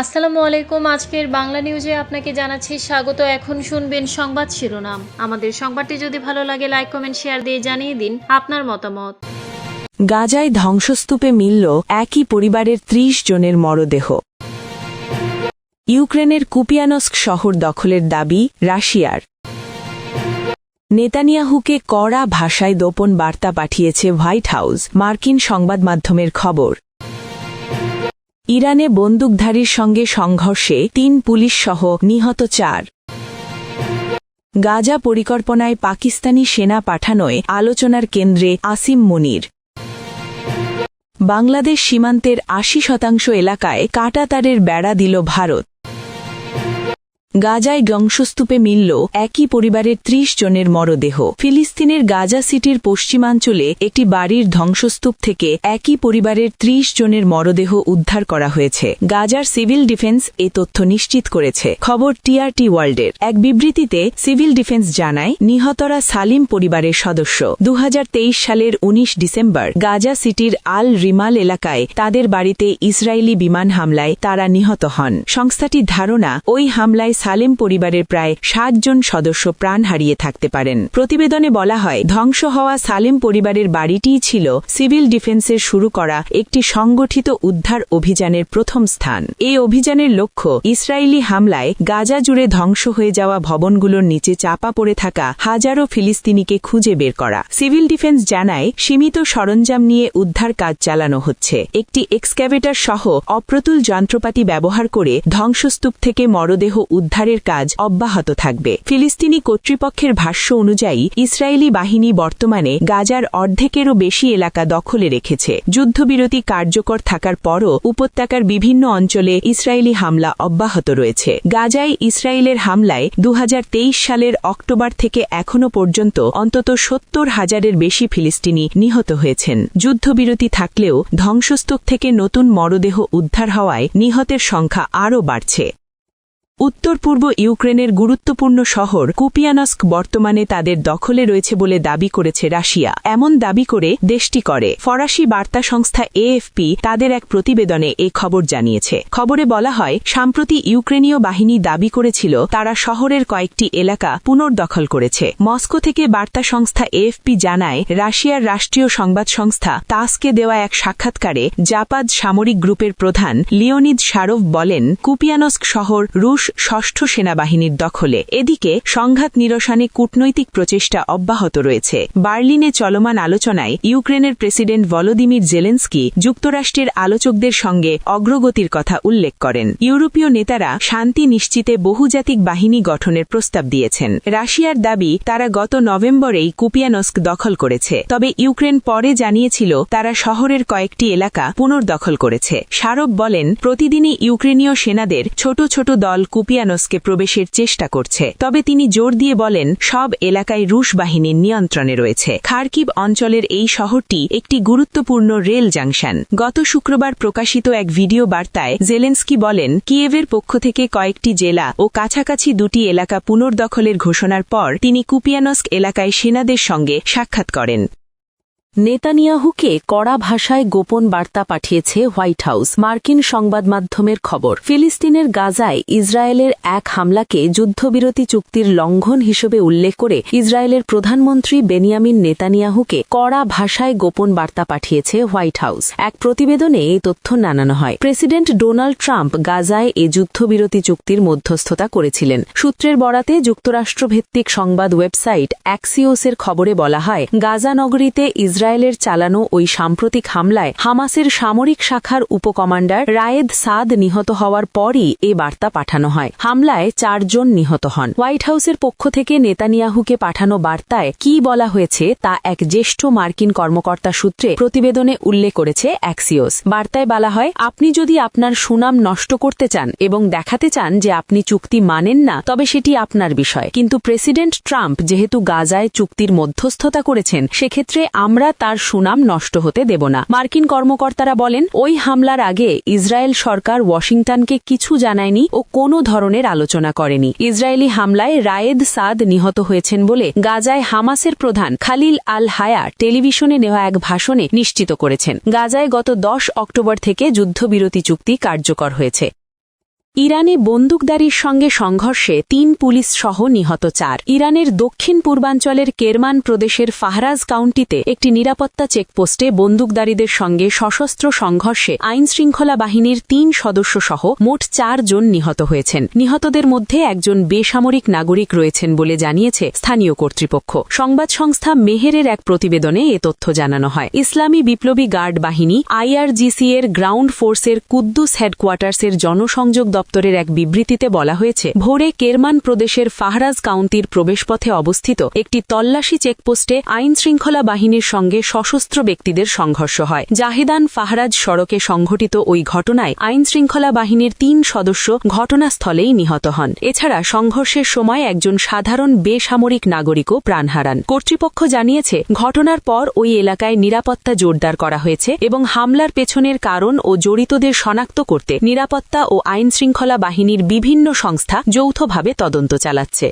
আসসালামু আলাইকুম। আজকের বাংলা নিউজে আপনাকে জানাচ্ছি স্বাগত। এখন শুনবেন সংবাদ শিরোনাম। আমাদের সংবাদটি যদি ভালো লাগে লাইক কমেন্ট শেয়ার দিয়ে জানিয়ে দিন আপনার মতামত। গাজায় ধ্বংসস্তূপে মিলল একই পরিবারের ত্রিশ জনের মরদেহ। ইউক্রেনের কুপিয়ানস্ক শহর দখলের দাবি রাশিয়ার। নেতানিয়াহুকে কড়া ভাষায় দোপন বার্তা পাঠিয়েছে হোয়াইট হাউস, মার্কিন সংবাদ মাধ্যমের খবর। ইরানে বন্দুকধারীর সঙ্গে সংঘর্ষে তিন পুলিশ সহ নিহত চার। গাজা পরিকল্পনায় পাকিস্তানি সেনা পাঠানোয় আলোচনার কেন্দ্রে আসিম মুনির। বাংলাদেশ সীমান্তের আশি শতাংশ এলাকায় কাঁটাতারের বেড়া দিল ভারত। গাজায় ধ্বংসস্তূপে মিলল একই পরিবারের ত্রিশ জনের মরদেহ। ফিলিস্তিনের গাজা সিটির পশ্চিমাঞ্চলে একটি বাড়ির ধ্বংসস্তূপ থেকে একই পরিবারের ত্রিশ জনের মরদেহ উদ্ধার করা হয়েছে। গাজার সিভিল ডিফেন্স এ তথ্য নিশ্চিত করেছে। খবর টিআরটি ওয়ার্ল্ডের। এক বিবৃতিতে সিভিল ডিফেন্স জানায়, নিহতরা সালিম পরিবারের সদস্য। দু হাজার তেইশ সালের ১৯ ডিসেম্বর গাজা সিটির আল রিমাল এলাকায় তাদের বাড়িতে ইসরায়েলি বিমান হামলায় তারা নিহত হন। সংস্থাটির ধারণা, ওই হামলায় সালেম পরিবারের প্রায় ষাট জন সদস্য প্রাণ হারিয়ে থাকতে পারেন। প্রতিবেদনে বলা হয়, ধ্বংস হওয়া সালেম পরিবারের বাড়িটিই ছিল সিভিল ডিফেন্সের শুরু করা একটি সংগঠিত উদ্ধার অভিযানের প্রথম স্থান। এই অভিযানের লক্ষ্য ইসরায়েলি হামলায় গাজা জুড়ে ধ্বংস হয়ে যাওয়া ভবনগুলোর নিচে চাপা পড়ে থাকা হাজারো ফিলিস্তিনিকে খুঁজে বের করা। সিভিল ডিফেন্স জানায়, সীমিত সরঞ্জাম নিয়ে উদ্ধার কাজ চালানো হচ্ছে। একটি এক্সক্যাভেটর সহ অপ্রতুল যন্ত্রপাতি ব্যবহার করে ধ্বংসস্তূপ থেকে মরদেহ উদ্ধারের কাজ অব্যাহত থাকবে। ফিলিস্তিনি কর্তৃপক্ষের ভাষ্য অনুযায়ী, ইসরায়েলি বাহিনী বর্তমানে গাজার অর্ধেকেরও বেশি এলাকা দখলে রেখেছে। যুদ্ধবিরতি কার্যকর থাকার পরও উপত্যকার বিভিন্ন অঞ্চলে ইসরায়েলি হামলা অব্যাহত রয়েছে। গাজায় ইসরায়েলের হামলায় দু হাজার তেইশ সালের অক্টোবর থেকে এখনও পর্যন্ত অন্তত সত্তর হাজারের বেশি ফিলিস্তিনি নিহত হয়েছেন। যুদ্ধবিরতি থাকলেও ধ্বংসস্তূপ থেকে নতুন মরদেহ উদ্ধার হওয়ায় নিহতের সংখ্যা আরও বাড়ছে। উত্তর পূর্ব ইউক্রেনের গুরুত্বপূর্ণ শহর কুপিয়ানস্ক বর্তমানে তাদের দখলে রয়েছে বলে দাবি করেছে রাশিয়া। এমন দাবি করে দেশটি করে। ফরাসি বার্তা সংস্থা এএফপি তাদের এক প্রতিবেদনে এ খবর জানিয়েছে। খবরে বলা হয়, সাম্প্রতি ইউক্রেনীয় বাহিনী দাবি করেছিল, তারা শহরের কয়েকটি এলাকা পুনর্দখল করেছে। মস্কো থেকে বার্তা সংস্থা এএফপি জানায়, রাশিয়ার রাষ্ট্রীয় সংবাদ সংস্থা তাসকে দেওয়া এক সাক্ষাৎকারে জাপাদ সামরিক গ্রুপের প্রধান লিওনিদ শারোভ বলেন, কুপিয়ানস্ক শহর রুশ ষষ্ঠ সেনাবাহিনীর দখলে। এদিকে সংঘাত নিরসনে কূটনৈতিক প্রচেষ্টা অব্যাহত রয়েছে। বার্লিনে চলমান আলোচনায় ইউক্রেনের প্রেসিডেন্ট ভলোদিমির জেলেন্সকি যুক্তরাষ্ট্রের আলোচকদের সঙ্গে অগ্রগতির কথা উল্লেখ করেন। ইউরোপীয় নেতারা শান্তি নিশ্চিতে বহুজাতিক বাহিনী গঠনের প্রস্তাব দিয়েছেন। রাশিয়ার দাবি, তারা গত নভেম্বরেই কুপিয়ানস্ক দখল করেছে। তবে ইউক্রেন পরে জানিয়েছিল, তারা শহরের কয়েকটি এলাকা পুনর্দখল করেছে। শারব বলেন, প্রতিদিনই ইউক্রেনীয় সেনাদের ছোট ছোট দল কুপিয়ানস্কে প্রবেশের চেষ্টা করছে। তবে তিনি জোর দিয়ে বলেন, সব এলাকায় রুশ বাহিনীর নিয়ন্ত্রণে রয়েছে। খার্কিব অঞ্চলের এই শহরটি একটি গুরুত্বপূর্ণ রেল জাংশন। গত শুক্রবার প্রকাশিত এক ভিডিও বার্তায় জেলেন্সকি বলেন, কিয়েভের পক্ষ থেকে কয়েকটি জেলা ও কাছাকাছি দুটি এলাকা পুনর্দখলের ঘোষণার পর তিনি কুপিয়ানস্ক এলাকায় সেনাদের সঙ্গে সাক্ষাৎ করেন। নেতানিয়াহুকে কড়া ভাষায় গোপন বার্তা পাঠিয়েছে হোয়াইট হাউস, মার্কিন সংবাদ মাধ্যমের খবর। ফিলিস্তিনের গাজায় ইসরায়েলের এক হামলাকে যুদ্ধবিরতি চুক্তির লঙ্ঘন হিসেবে উল্লেখ করে ইসরায়েলের প্রধানমন্ত্রী বেনিয়ামিন নেতানিয়াহুকে কড়া ভাষায় গোপন বার্তা পাঠিয়েছে হোয়াইট হাউস। এক প্রতিবেদনে এই তথ্য নানানো হয়। প্রেসিডেন্ট ডোনাল্ড ট্রাম্প গাজায় এ যুদ্ধবিরতি চুক্তির মধ্যস্থতা করেছিলেন। সূত্রের বরাতে যুক্তরাষ্ট্রভিত্তিক সংবাদ ওয়েবসাইট অ্যাক্সিওসের খবরে বলা হয়, গাজা নগরীতে ইসরায়েলের চালানো ওই সাম্প্রতিক হামলায় হামাসের সামরিক শাখার উপকমান্ডার রায়েদ সাদ নিহত হওয়ার পরই এ বার্তা পাঠানো হয়। হামলায় চারজন নিহত হন। হোয়াইট হাউসের পক্ষ থেকে নেতানিয়াহুকে পাঠানো বার্তায় কি বলা হয়েছে তা এক জ্যেষ্ঠ মার্কিন কর্মকর্তা সূত্রে প্রতিবেদনে উল্লেখ করেছে অ্যাক্সিওস। বার্তায় বলা হয়, আপনি যদি আপনার সুনাম নষ্ট করতে চান এবং দেখাতে চান যে আপনি চুক্তি মানেন না, তবে সেটি আপনার বিষয়। কিন্তু প্রেসিডেন্ট ট্রাম্প যেহেতু গাজায় চুক্তির মধ্যস্থতা করেছেন, সেক্ষেত্রে আমরা তার সুনাম নষ্ট হতে দেব না। মার্কিন কর্মকর্তারা বলেন, ওই হামলার আগে ইসরায়েল সরকার ওয়াশিংটনকে কিছু জানায়নি ও কোনো ধরনের আলোচনা করেনি। ইসরায়েলি হামলায় রায়েদ সাদ নিহত হয়েছেন বলে গাজায় হামাসের প্রধান খালিল আল হায়া টেলিভিশনে নেওয়া এক ভাষণে নিশ্চিত করেছেন। গাজায় গত দশ অক্টোবর থেকে যুদ্ধবিরতি চুক্তি কার্যকর হয়েছে। ইরানে বন্দুকদারির সঙ্গে সংঘর্ষে তিন পুলিশ সহ নিহত চার। ইরানের দক্ষিণ পূর্বাঞ্চলের কেরমান প্রদেশের ফাহরাজ কাউন্টিতে একটি নিরাপত্তা চেকপোস্টে বন্দুকদারীদের সঙ্গে সশস্ত্র সংঘর্ষে আইনশৃঙ্খলা বাহিনীর তিন সদস্য সহ মোট চার জন নিহত হয়েছেন। নিহতদের মধ্যে একজন বেসামরিক নাগরিক রয়েছেন বলে জানিয়েছে স্থানীয় কর্তৃপক্ষ। সংবাদ সংস্থা মেহেরের এক প্রতিবেদনে এ তথ্য জানানো হয়। ইসলামী বিপ্লবী গার্ড বাহিনী আইআরজিসি এর গ্রাউন্ড ফোর্সের কুদ্দুস হেডকোয়ার্টার্সের জনসংযোগ দপ্তরের এক বিবৃতিতে বলা হয়েছে, ভোরে কেরমান প্রদেশের ফাহরাজ কাউন্টির প্রবেশপথে অবস্থিত একটি তল্লাশি চেকপোস্টে আইন শৃঙ্খলা বাহিনীর সঙ্গে সশস্ত্র ব্যক্তিদের সংঘর্ষ হয়। জাহিদান ফাহরাজ সড়কে সংঘটিত ওই ঘটনায় আইন শৃঙ্খলা বাহিনীর তিন সদস্য ঘটনাস্থলেই নিহত হন। এছাড়া সংঘর্ষের সময় একজন সাধারণ বেসামরিক নাগরিকও প্রাণ হারান। কর্তৃপক্ষ জানিয়েছে, ঘটনার পর ওই এলাকায় নিরাপত্তা জোরদার করা হয়েছে এবং হামলার পেছনের কারণ ও জড়িতদের শনাক্ত করতে নিরাপত্তা ও আইন শৃঙ্খলা বাহিনীর বিভিন্ন সংস্থা যৌথভাবে তদন্ত চালাচ্ছে।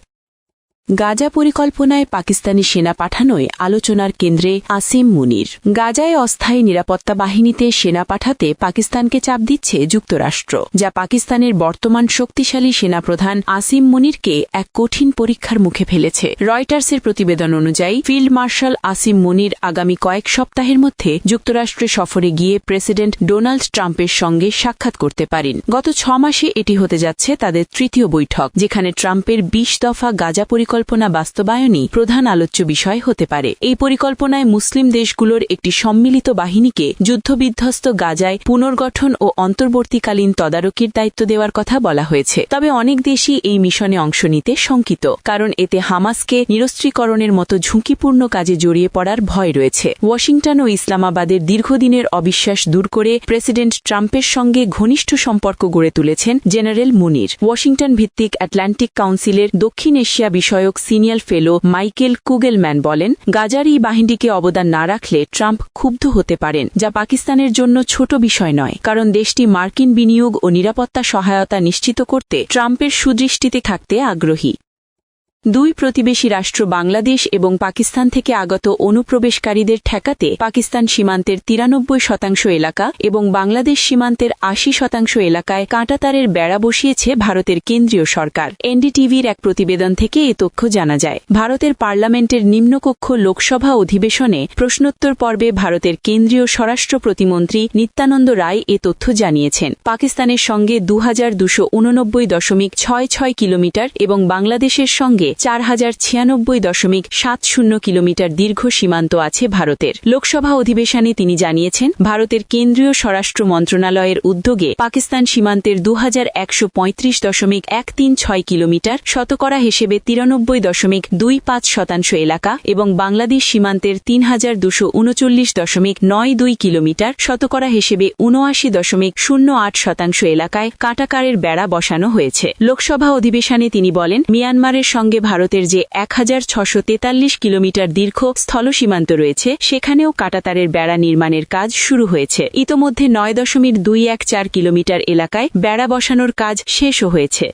গাজা পরিকল্পনায় পাকিস্তানি সেনা পাঠানোয় আলোচনার কেন্দ্রে আসিম মুনির। গাজায় অস্থায়ী নিরাপত্তা বাহিনীতে সেনা পাঠাতে পাকিস্তানকে চাপ দিচ্ছে যুক্তরাষ্ট্র, যা পাকিস্তানের বর্তমান শক্তিশালী সেনাপ্রধান আসিম মুনিরকে এক কঠিন পরীক্ষার মুখে ফেলেছে। রয়টার্সের প্রতিবেদন অনুযায়ী, ফিল্ড মার্শাল আসিম মুনির আগামী কয়েক সপ্তাহের মধ্যে যুক্তরাষ্ট্রে সফরে গিয়ে প্রেসিডেন্ট ডোনাল্ড ট্রাম্পের সঙ্গে সাক্ষাৎ করতে পারেন। গত ছ মাসে এটি হতে যাচ্ছে তাদের তৃতীয় বৈঠক, যেখানে ট্রাম্পের বিশ দফা গাজা পরিকল্পনা বাস্তবায়নই প্রধান আলোচ্য বিষয় হতে পারে। এই পরিকল্পনায় মুসলিম দেশগুলোর একটি সম্মিলিত বাহিনীকে যুদ্ধবিধ্বস্ত গাজায় পুনর্গঠন ও অন্তর্বর্তীকালীন তদারকির দায়িত্ব দেওয়ার কথা বলা হয়েছে। তবে অনেক দেশই এই মিশনে অংশ নিতে শঙ্কিত, কারণ এতে হামাসকে নিরস্ত্রীকরণের মতো ঝুঁকিপূর্ণ কাজে জড়িয়ে পড়ার ভয় রয়েছে। ওয়াশিংটন ও ইসলামাবাদের দীর্ঘদিনের অবিশ্বাস দূর করে প্রেসিডেন্ট ট্রাম্পের সঙ্গে ঘনিষ্ঠ সম্পর্ক গড়ে তুলেছেন জেনারেল মুনির। ওয়াশিংটন ভিত্তিক আটলান্টিক কাউন্সিলের দক্ষিণ এশিয়া বিষয়ক সিনিয়র ফেলো মাইকেল কুগেলম্যান বলেন, গাজার এই বাহিনীকে অবদান না রাখলে ট্রাম্প ক্ষুব্ধ হতে পারেন, যা পাকিস্তানের জন্য ছোট বিষয় নয়, কারণ দেশটি মার্কিন বিনিয়োগ ও নিরাপত্তা সহায়তা নিশ্চিত করতে ট্রাম্পের সুদৃষ্টিতে থাকতে আগ্রহী। দুই প্রতিবেশী রাষ্ট্র বাংলাদেশ এবং পাকিস্তান থেকে আগত অনুপ্রবেশকারীদের ঠেকাতে পাকিস্তান সীমান্তের তিরানব্বই শতাংশ এলাকা এবং বাংলাদেশ সীমান্তের আশি শতাংশ এলাকায় কাঁটাতারের বেড়া বসিয়েছে ভারতের কেন্দ্রীয় সরকার। এনডিটিভির এক প্রতিবেদন থেকে এ তথ্য জানা যায়। ভারতের পার্লামেন্টের নিম্নকক্ষ লোকসভা অধিবেশনে প্রশ্নোত্তর পর্বে ভারতের কেন্দ্রীয় স্বরাষ্ট্র প্রতিমন্ত্রী নিত্যানন্দ রায় এ তথ্য জানিয়েছেন। পাকিস্তানের সঙ্গে দু দশমিক ছয় ছয় কিলোমিটার এবং বাংলাদেশের সঙ্গে চার হাজার ছিয়ানব্বই দশমিক সাত শূন্য কিলোমিটার দীর্ঘ সীমান্ত আছে ভারতের। লোকসভা অধিবেশনে তিনি জানিয়েছেন, ভারতের কেন্দ্রীয় স্বরাষ্ট্র মন্ত্রণালয়ের উদ্যোগে পাকিস্তান সীমান্তের দু হাজার একশো পঁয়ত্রিশ দশমিক এক তিন ছয় কিলোমিটার শতকরা হিসেবে তিরানব্বই দশমিক দুই পাঁচ শতাংশ এলাকা এবং বাংলাদেশ সীমান্তের তিন হাজার দুশো উনচল্লিশ দশমিক নয় দুই কিলোমিটার শতকরা হিসেবে উনআশি দশমিক শূন্য আট শতাংশ এলাকায় কাটাকারের বেড়া বসানো হয়েছে। লোকসভা অধিবেশনে তিনি বলেন, মিয়ানমারের সঙ্গে ভারতের যে এক কিলোমিটার দীর্ঘ স্থল সীমান্ত রয়েছে, সেখানেও কাটাতারের বেড়া নির্মাণের কাজ শুরু হয়েছে। ইতোমধ্যে নয় দশমিক দুই এক চার কিলোমিটার এলাকায় বেড়া বসানোর কাজ শেষও হয়েছে।